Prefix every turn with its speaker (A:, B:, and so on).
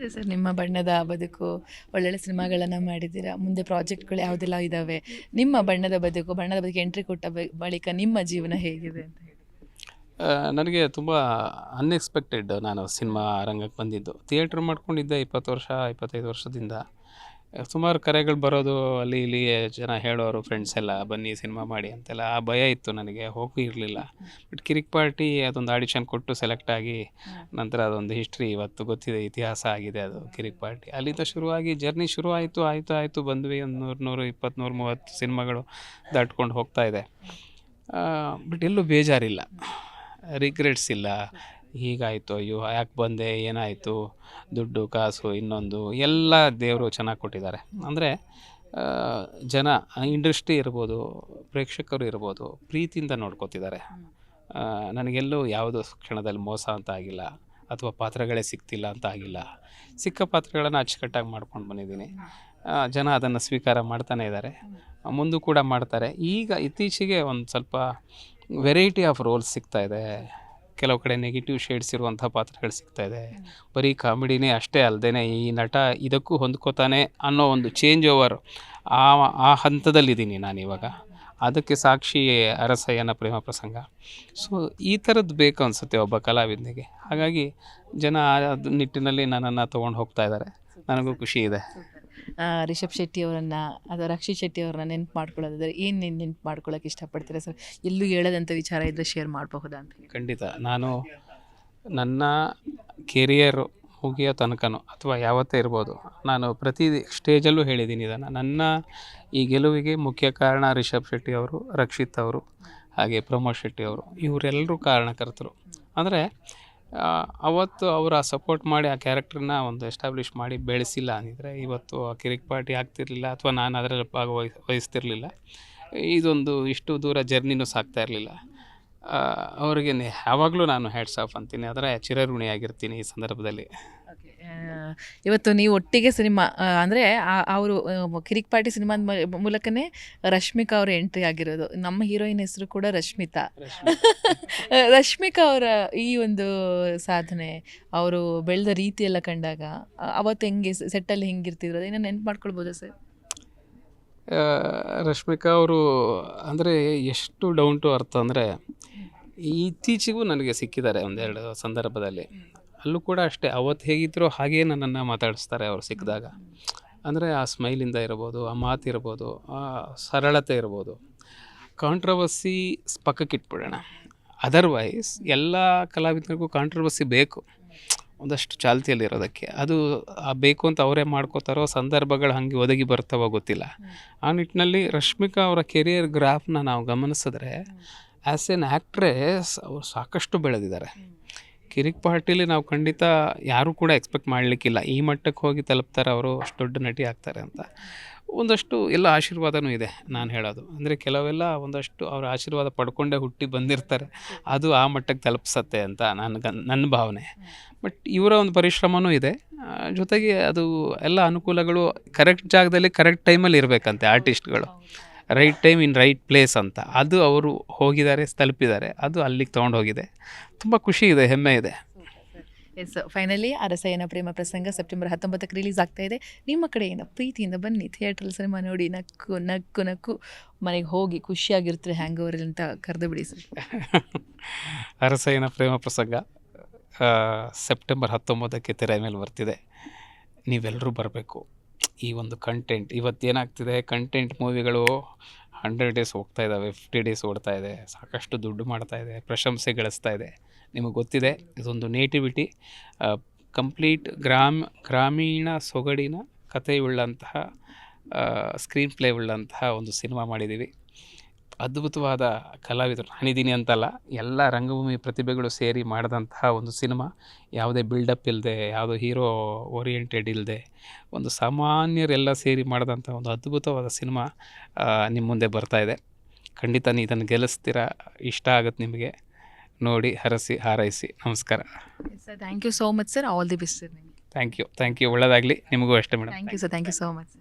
A: ಹೇಗಿದೆ ಸರ್ ನಿಮ್ಮ ಬಣ್ಣದ ಬದುಕು? ಒಳ್ಳೊಳ್ಳೆ ಸಿನಿಮಾಗಳನ್ನು ಮಾಡಿದ್ದೀರಾ? ಮುಂದೆ ಪ್ರಾಜೆಕ್ಟ್ಗಳು ಯಾವುದೆಲ್ಲ ಇದ್ದಾವೆ ನಿಮ್ಮ ಬಣ್ಣದ ಬದುಕು ಬಣ್ಣದ ಬದುಕು ಎಂಟ್ರಿ ಕೊಟ್ಟ ಬ- ಬಳಿಕ ನಿಮ್ಮ ಜೀವನ ಹೇಗಿದೆ ಅಂತ
B: ನನಗೆ ತುಂಬ ಅನ್ಎಕ್ಸ್ಪೆಕ್ಟೆಡ್ ನಾನು ಸಿನಿಮಾ ರಂಗಕ್ಕೆ ಬಂದಿದ್ದು. ಥಿಯೇಟ್ರ್ ಮಾಡ್ಕೊಂಡಿದ್ದೆ ಇಪ್ಪತ್ತು ವರ್ಷ, ಇಪ್ಪತ್ತೈದು ವರ್ಷದಿಂದ. ಸುಮಾರು ಕರೆಗಳು ಬರೋದು ಅಲ್ಲಿ ಇಲ್ಲಿ ಜನ ಹೇಳೋರು ಫ್ರೆಂಡ್ಸ್ ಎಲ್ಲ ಬನ್ನಿ ಸಿನಿಮಾ ಮಾಡಿ ಅಂತೆಲ್ಲ ಆ ಭಯ ಇತ್ತು ನನಗೆ ಹೋಗಿ ಇರಲಿಲ್ಲ. ಬಟ್ ಕಿರಿಕ್ ಪಾರ್ಟಿ ಅದೊಂದು ಆಡಿಷನ್ ಕೊಟ್ಟು ಸೆಲೆಕ್ಟ್ ಆಗಿ ನಂತರ ಅದೊಂದು ಹಿಸ್ಟ್ರಿ ಇವತ್ತು ಗೊತ್ತಿದೆ ಇತಿಹಾಸ ಆಗಿದೆ ಅದು ಕಿರಿಕ್ ಪಾರ್ಟಿ. ಅಲ್ಲಿಂದ ಶುರುವಾಗಿ ಜರ್ನಿ ಶುರು ಆಯಿತು ಆಯಿತು ಆಯಿತು ಬಂದ್ವಿ ಒಂದು ನೂರು ನೂರು ಇಪ್ಪತ್ತು ನೂರು ಮೂವತ್ತು ಸಿನಿಮಾಗಳು ದಾಟ್ಕೊಂಡು ಹೋಗ್ತಾ ಇದೆ. ಬಟ್ ಎಲ್ಲೂ ಬೇಜಾರಿಲ್ಲ. ರಿಗ್ರೆಟ್ಸ್ ಇಲ್ಲ. ಹೀಗಾಯಿತು, ಅಯ್ಯೋ, ಯಾಕೆ ಬಂದೆ, ಏನಾಯಿತು, ದುಡ್ಡು, ಕಾಸು, ಇನ್ನೊಂದು, ಎಲ್ಲ ದೇವರು ಚೆನ್ನಾಗಿ ಕೊಟ್ಟಿದ್ದಾರೆ. ಅಂದರೆ ಜನ, ಇಂಡಸ್ಟ್ರಿ ಇರ್ಬೋದು, ಪ್ರೇಕ್ಷಕರು ಇರ್ಬೋದು, ಪ್ರೀತಿಯಿಂದ ನೋಡ್ಕೋತಿದ್ದಾರೆ. ನನಗೆಲ್ಲೂ ಯಾವುದೋ ಕ್ಷಣದಲ್ಲಿ ಮೋಸ ಅಂತ ಆಗಿಲ್ಲ, ಅಥವಾ ಪಾತ್ರಗಳೇ ಸಿಗ್ತಿಲ್ಲ ಅಂತ ಆಗಿಲ್ಲ. ಸಿಕ್ಕ ಪಾತ್ರಗಳನ್ನು ಅಚ್ಚುಕಟ್ಟಾಗಿ ಮಾಡ್ಕೊಂಡು ಬಂದಿದ್ದೀನಿ. ಜನ ಅದನ್ನು ಸ್ವೀಕಾರ ಮಾಡ್ತಾನೆ ಇದ್ದಾರೆ. ಮುಂದೆ ಕೂಡ ಮಾಡ್ತಾರೆ. ಈಗ ಇತ್ತೀಚೆಗೆ ಒಂದು ಸ್ವಲ್ಪ ವೆರೈಟಿ ಆಫ್ ರೋಲ್ಸ್ ಸಿಗ್ತಾ ಇದೆ. ಕೆಲವು ಕಡೆ ನೆಗೆಟಿವ್ ಶೇಡ್ಸ್ ಇರುವಂಥ ಪಾತ್ರಗಳು ಸಿಗ್ತಾ ಇದೆ. ಬರೀ ಕಾಮಿಡಿನೇ ಅಷ್ಟೇ ಅಲ್ಲದೆ ಈ ನಟ ಇದಕ್ಕೂ ಹೊಂದ್ಕೋತಾನೆ ಅನ್ನೋ ಒಂದು ಚೇಂಜ್ ಓವರ್ ಆ ಆ ಹಂತದಲ್ಲಿದ್ದೀನಿ ನಾನಿವಾಗ ಅದಕ್ಕೆ ಸಾಕ್ಷಿ ಅರಸಯ್ಯನ ಪ್ರೇಮ ಪ್ರಸಂಗ. ಸೊ ಈ ಥರದ್ದು ಬೇಕು ಅನಿಸುತ್ತೆ ಒಬ್ಬ ಕಲಾವಿದನಿಗೆ. ಹಾಗಾಗಿ ಜನ ಆ ನಿಟ್ಟಿನಲ್ಲಿ ನನ್ನನ್ನು ತೊಗೊಂಡು ಹೋಗ್ತಾ ಇದ್ದಾರೆ. ನನಗೂ ಖುಷಿ ಇದೆ.
A: ರಿಷಬ್ ಶೆಟ್ಟಿ ಅವರನ್ನು ಅಥವಾ ರಕ್ಷಿತ್ ಶೆಟ್ಟಿ ಅವ್ರನ್ನ ನೆನ್ಪು ಮಾಡ್ಕೊಳ್ಳೋದಾದ್ರೆ ಏನು ನೆನ್ಪು ಮಾಡ್ಕೊಳ್ಳೋಕೆ ಇಷ್ಟಪಡ್ತೀರಾ ಸರ್? ಎಲ್ಲೂ ಹೇಳದಂಥ ವಿಚಾರ ಇದ್ದರೆ ಶೇರ್ ಮಾಡಬಹುದಾ ಅಂತ
B: ಖಂಡಿತ. ನಾನು ನನ್ನ ಕೆರಿಯರ್ ಮುಗಿಯೋ ತನಕನೂ ಅಥವಾ ಯಾವತ್ತೇ ಇರ್ಬೋದು, ನಾನು ಪ್ರತಿ ಸ್ಟೇಜಲ್ಲೂ ಹೇಳಿದ್ದೀನಿ ಇದನ್ನು. ನನ್ನ ಈ ಗೆಲುವಿಗೆ ಮುಖ್ಯ ಕಾರಣ ರಿಷಬ್ ಶೆಟ್ಟಿ ಅವರು, ರಕ್ಷಿತ್ ಅವರು, ಹಾಗೆ ಪ್ರಮೋದ್ ಶೆಟ್ಟಿ ಅವರು. ಇವರೆಲ್ಲರೂ ಕಾರಣಕರ್ತರು. ಅಂದರೆ ಅವತ್ತು ಅವರು ಆ ಸಪೋರ್ಟ್ ಮಾಡಿ ಆ ಕ್ಯಾರೆಕ್ಟರ್ನ ಒಂದು ಎಸ್ಟಾಬ್ಲಿಷ್ ಮಾಡಿ ಬೆಳೆಸಿಲ್ಲ ಅಂದಿದ್ರೆ ಇವತ್ತು ಆ ಕಿರಿಕ್ ಪಾರ್ಟಿ ಆಗ್ತಿರ್ಲಿಲ್ಲ ಅಥವಾ ನಾನು ಅದರಲ್ಲಿ ಭಾಗವಹಿ, ವಹಿಸ್ತಿರ್ಲಿಲ್ಲ. ಇದೊಂದು ಇಷ್ಟು ದೂರ ಜರ್ನಿನೂ ಸಾಕ್ತಾ ಇರಲಿಲ್ಲ. ಅವರಿಗೆ ಯಾವಾಗಲೂ ನಾನು ಹ್ಯಾಟ್ಸ್ ಆಫ್ ಅಂತೀನಿ. ಅದರ ಚಿರಋಣಿಯಾಗಿರ್ತೀನಿ ಈ ಸಂದರ್ಭದಲ್ಲಿ.
A: ಇವತ್ತು ನೀವು ಒಟ್ಟಿಗೆ ಸಿನಿಮಾ ಅಂದರೆ ಅವರು ಕಿರಿಕ್ ಪಾರ್ಟಿ ಸಿನಿಮಾದ ಮೂಲಕನೇ ರಶ್ಮಿಕಾ ಅವರ ಎಂಟ್ರಿ ಆಗಿರೋದು. ನಮ್ಮ ಹೀರೋಯಿನ್ ಹೆಸರು ಕೂಡ ರಶ್ಮಿತಾ. ರಶ್ಮಿಕಾ. ಅವರ ಈ ಒಂದು ಸಾಧನೆ ಅವರು ಬೆಳೆದ ರೀತಿಯೆಲ್ಲ ಕಂಡಾಗ ಅವತ್ತು ಹೆಂಗೆ ಸೆಟ್ಟಲ್ಲಿ ಹೆಂಗಿರ್ತಿದ್ರು? ಅದನ್ನ ನೆನ್ಪು ಮಾಡ್ಕೊಳ್ಬೋದಾ ಸರ್?
B: ರಶ್ಮಿಕಾ ಅವರು ಅಂದರೆ ಎಷ್ಟು ಡೌನ್ ಟು ಅರ್ಥ ಅಂದರೆ ಇತ್ತೀಚೆಗೂ ನನಗೆ ಸಿಕ್ಕಿದ್ದಾರೆ ಒಂದೆರಡು ಸಂದರ್ಭದಲ್ಲಿ. ಅಲ್ಲೂ ಕೂಡ ಅಷ್ಟೇ ಅವತ್ತು ಹೇಗಿದ್ರೋ ಹಾಗೇ ನನ್ನನ್ನು ಮಾತಾಡಿಸ್ತಾರೆ ಅವ್ರು ಸಿಕ್ಕಿದಾಗ. ಅಂದರೆ ಆ ಸ್ಮೈಲಿಂದ ಇರ್ಬೋದು, ಆ ಮಾತಿರ್ಬೋದು ಆ ಸರಳತೆ ಇರ್ಬೋದು. ಕಾಂಟ್ರವರ್ಸಿ ಪಕ್ಕಕ್ಕಿಟ್ಬಿಡೋಣ ಅದರ್ವೈಸ್ ಎಲ್ಲ ಕಲಾವಿದರಿಗೂ ಕಾಂಟ್ರವರ್ಸಿ ಬೇಕು. ಒಂದಷ್ಟು ಚಾಲ್ತಿಯಲ್ಲಿರೋದಕ್ಕೆ ಅದು ಬೇಕು ಅಂತ ಅವರೇ ಮಾಡ್ಕೋತಾರೋ, ಸಂದರ್ಭಗಳು ಹಾಗೆ ಒದಗಿ ಬರ್ತಾವೋ ಗೊತ್ತಿಲ್ಲ. ಆ ನಿಟ್ಟಿನಲ್ಲಿ ರಶ್ಮಿಕಾ ಅವರ ಕೆರಿಯರ್ ಗ್ರಾಫ್ನ ನಾವು ಗಮನಿಸಿದ್ರೆ ಆ್ಯಸ್ ಎನ್ ಆ್ಯಕ್ಟ್ರೆಸ್ ಅವರು ಸಾಕಷ್ಟು ಬೆಳೆದಿದ್ದಾರೆ. ಕಿರಿಕ್ ಪಾರ್ಟಿಲಿ ನಾವು ಖಂಡಿತ ಯಾರೂ ಕೂಡ ಎಕ್ಸ್ಪೆಕ್ಟ್ ಮಾಡಲಿಕ್ಕಿಲ್ಲ. ಈ ಮಟ್ಟಕ್ಕೆ ಹೋಗಿ ತಲುಪ್ತಾರೆ ಅವರು, ಅಷ್ಟು ದೊಡ್ಡ ನಟಿ ಆಗ್ತಾರೆ ಅಂತ. ಒಂದಷ್ಟು ಎಲ್ಲ ಆಶೀರ್ವಾದನೂ ಇದೆ ನಾನು ಹೇಳೋದು. ಅಂದರೆ ಕೆಲವೆಲ್ಲ ಒಂದಷ್ಟು ಅವರ ಆಶೀರ್ವಾದ ಪಡ್ಕೊಂಡೇ ಹುಟ್ಟಿ ಬಂದಿರ್ತಾರೆ. ಅದು ಆ ಮಟ್ಟಕ್ಕೆ ತಲುಪಿಸತ್ತೆ ಅಂತ ನನ್ನ ನನ್ನ ಭಾವನೆ. ಬಟ್ ಇವರ ಒಂದು ಪರಿಶ್ರಮನೂ ಇದೆ. ಜೊತೆಗೆ ಅದು ಎಲ್ಲ ಅನುಕೂಲಗಳು ಕರೆಕ್ಟ್ ಜಾಗದಲ್ಲಿ ಕರೆಕ್ಟ್ ಟೈಮಲ್ಲಿ ಇರಬೇಕಂತೆ ಆರ್ಟಿಸ್ಟ್ಗಳು. Right time in right place ಅಂತ. ಅದು ಅವರು ಹೋಗಿದ್ದಾರೆ ತಲುಪಿದ್ದಾರೆ. ಅದು ಅಲ್ಲಿಗೆ ತೊಗೊಂಡು ಹೋಗಿದೆ. ತುಂಬ ಖುಷಿ ಇದೆ ಹೆಮ್ಮೆ ಇದೆ.
A: ಎಸ್ ಫೈನಲಿ ಅರಸಯ್ಯನ ಪ್ರೇಮ ಪ್ರಸಂಗ ಸೆಪ್ಟೆಂಬರ್ ಹತ್ತೊಂಬತ್ತಕ್ಕೆ ರಿಲೀಸ್ ಆಗ್ತಾ ಇದೆ. ನಿಮ್ಮ ಕಡೆಯಿಂದ ಪ್ರೀತಿಯಿಂದ ಬನ್ನಿ. ಥಿಯೇಟ್ರಲ್ಲಿ ಸಿನಿಮಾ ನೋಡಿ ನಕ್ಕು ನಕ್ಕು ನಕ್ಕು ಮನೆಗೆ ಹೋಗಿ ಖುಷಿಯಾಗಿರ್ತಾರೆ ಹ್ಯಾಂಗ್ ಓವರ್ ಅಂತ ಕರೆದು ಬಿಡಿ ಸರ್
B: ಅರಸಯ್ಯನ ಪ್ರೇಮ ಪ್ರಸಂಗ ಸೆಪ್ಟೆಂಬರ್ ಹತ್ತೊಂಬತ್ತಕ್ಕೆ ತೆರೆ ಮೇಲೆ ಬರ್ತಿದೆ. ನೀವೆಲ್ಲರೂ ಬರಬೇಕು. ಈ ಒಂದು ಕಂಟೆಂಟ್ ಇವತ್ತೇನಾಗ್ತಿದೆ ಕಂಟೆಂಟ್ ಮೂವಿಗಳು ಹಂಡ್ರೆಡ್ ಡೇಸ್ ಹೋಗ್ತಾ ಇದ್ದಾವೆ ಫಿಫ್ಟಿ ಡೇಸ್ ಓಡ್ತಾ ಇದೆ, ಸಾಕಷ್ಟು ದುಡ್ಡು ಮಾಡ್ತಾ ಇದೆ, ಪ್ರಶಂಸೆ ಗಳಿಸ್ತಾ ಇದೆ. ನಿಮಗೆ ಗೊತ್ತಿದೆ, ಇದೊಂದು ನೇಟಿವಿಟಿ ಕಂಪ್ಲೀಟ್ ಗ್ರಾಮ, ಗ್ರಾಮೀಣ ಸೊಗಡಿನ ಕಥೆಯುಳ್ಳಂತಹ ಸ್ಕ್ರೀನ್ ಪ್ಲೇ ಉಳ್ಳಂತಹ ಒಂದು ಸಿನಿಮಾ ಮಾಡಿದ್ದೀವಿ. ಅದ್ಭುತವಾದ ಕಲಾವಿದರು. ನಾನಿದ್ದೀನಿ ಅಂತಲ್ಲ ಎಲ್ಲ ರಂಗಭೂಮಿ ಪ್ರತಿಭೆಗಳು ಸೇರಿ ಮಾಡಿದಂತಹ ಒಂದು ಸಿನಿಮಾ. ಯಾವುದೇ ಬಿಲ್ಡಪ್ ಇಲ್ಲದೆ ಯಾವುದೋ ಹೀರೋ ಓರಿಯೆಂಟೆಡ್ ಇಲ್ಲದೆ ಒಂದು ಸಾಮಾನ್ಯರೆಲ್ಲ ಸೇರಿ ಮಾಡಿದಂಥ ಒಂದು ಅದ್ಭುತವಾದ ಸಿನಿಮಾ ನಿಮ್ಮ ಮುಂದೆ ಬರ್ತಾ ಇದೆ. ಖಂಡಿತ ನೀ ಇದನ್ನು ಗೆಲ್ಲಿಸ್ತೀರಾ? ಇಷ್ಟ ಆಗುತ್ತೆ ನಿಮಗೆ. ನೋಡಿ ಹರಸಿ ಹಾರೈಸಿ. ನಮಸ್ಕಾರ.
A: Sir thank you so much sir all the best sir ನಿಮಗೆ.
B: ಥ್ಯಾಂಕ್ ಯು ಥ್ಯಾಂಕ್ ಯು ಒಳ್ಳೆಯದಾಗಲಿ ನಿಮಗೂ ಅಷ್ಟೇ madam
A: thank you sir thank you so much